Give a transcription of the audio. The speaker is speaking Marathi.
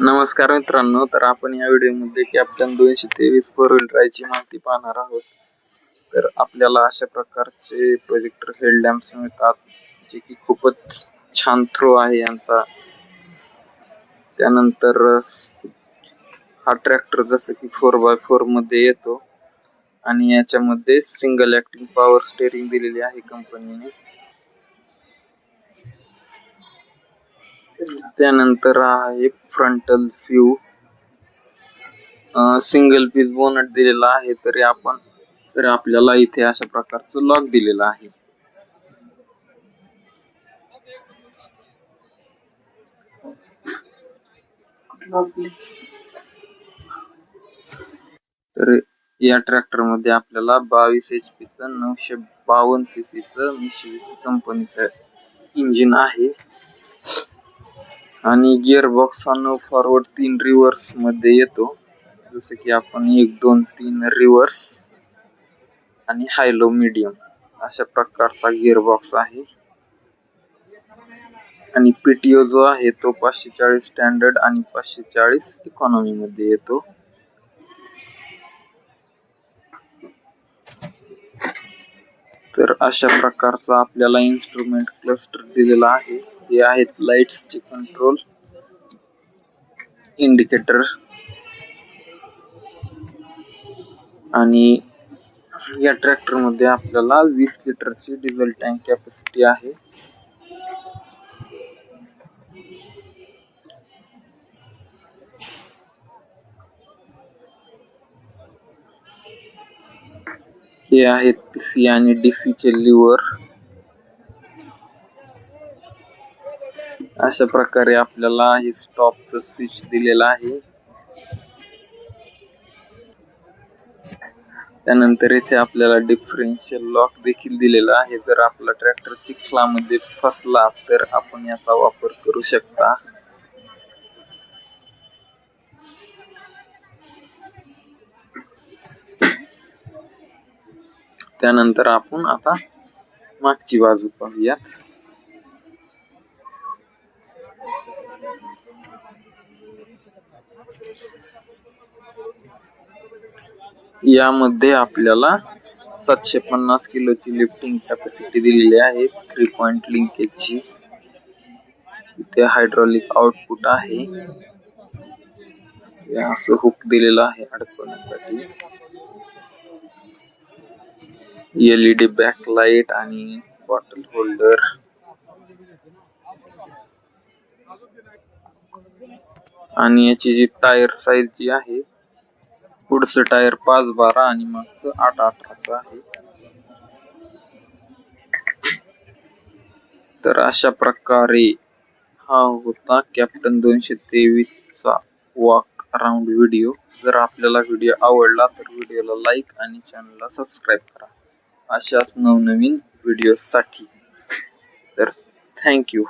नमस्कार मित्रांनो तर आपण या व्हिडिओमध्ये कॅप्टन दोनशे तेवीस फोर व्हील ड्राईव्हची माहिती पाहणार आहोत. तर आपल्याला अशा प्रकारचे प्रोजेक्टर हेडलॅम्प्स मिळतात जे की खूपच छान थ्रो आहे यांचा. त्यानंतर हा ट्रॅक्टर जसं की फोर बाय फोरमध्ये येतो. आणि याच्यामध्ये सिंगल ऍक्टिंग पॉवर स्टेअरिंग दिलेली आहे कंपनीने त्यानंतर आहे frontal view single piece bonnet दिलेला आहे तरी आपण तरी आपल्याला इथे अशा प्रकारचं लॉक दिलेलं आहे. तर या ट्रॅक्टरमध्ये आपल्याला बावीस एच पी च नऊशे बावन्न सी सी च मिशिबिशी कंपनीच इंजिन आहे. आणि गिअर बॉक्स हा फॉरवर्ड तीन रिव्हर्समध्ये येतो. जसं की आपण एक दोन तीन रिव्हर्स आणि हायलो मीडियम अशा प्रकारचा गिअर बॉक्स आहे. आणि पीटीओ जो आहे तो पाचशे चाळीस स्टँडर्ड आणि पाचशे चाळीस इकॉनॉमी मध्ये येतो. तर अशा प्रकारचा आपल्याला इन्स्ट्रुमेंट क्लस्टर दिलेला आहे. हे आहेत लाईट्सचे कंट्रोल इंडिकेटर आणि या ट्रॅक्टरमध्ये आपल्याला वीस लिटरची डिझेल टँक कॅपॅसिटी आहे. हे आहेत पीसी आणि डीसी चे लिव्हर अशा प्रकारे आपल्याला हे स्टॉपच स्विच दिलेलं आहे. त्यानंतर इथे आपल्याला डिफरेन्शियल लॉक देखील दिलेला आहे. जर आपला ट्रॅक्टर चिखलामध्ये फसला तर आपण याचा वापर करू शकता. त्यानंतर आपण आता मागची बाजू पाहूयात. यामध्ये आपल्याला सातशे पन्नास किलोची लिफ्टिंग कॅपॅसिटी दिलेली आहे. थ्री पॉइंट लिंकेजची इथे हायड्रॉलिक आउटपुट आहे. असं हुक दिलेला आहे अडकवण्यासाठी. एलईडी बॅक लाइट आणि बॉटल होल्डर आणि याची जी टायर साईज जी आहे पुढचं टायर पाच बारा आणि मागचं आठ अठराचं आहे. तर अशा प्रकारे हा होता कॅप्टन दोनशे तेवीस चा वॉक अराउंड व्हिडिओ जर आपल्याला व्हिडिओ आवडला तर व्हिडिओला लाईक आणि चॅनलला सबस्क्राईब करा. अशाच नवनवीन व्हिडिओ साठी. तर थँक्यू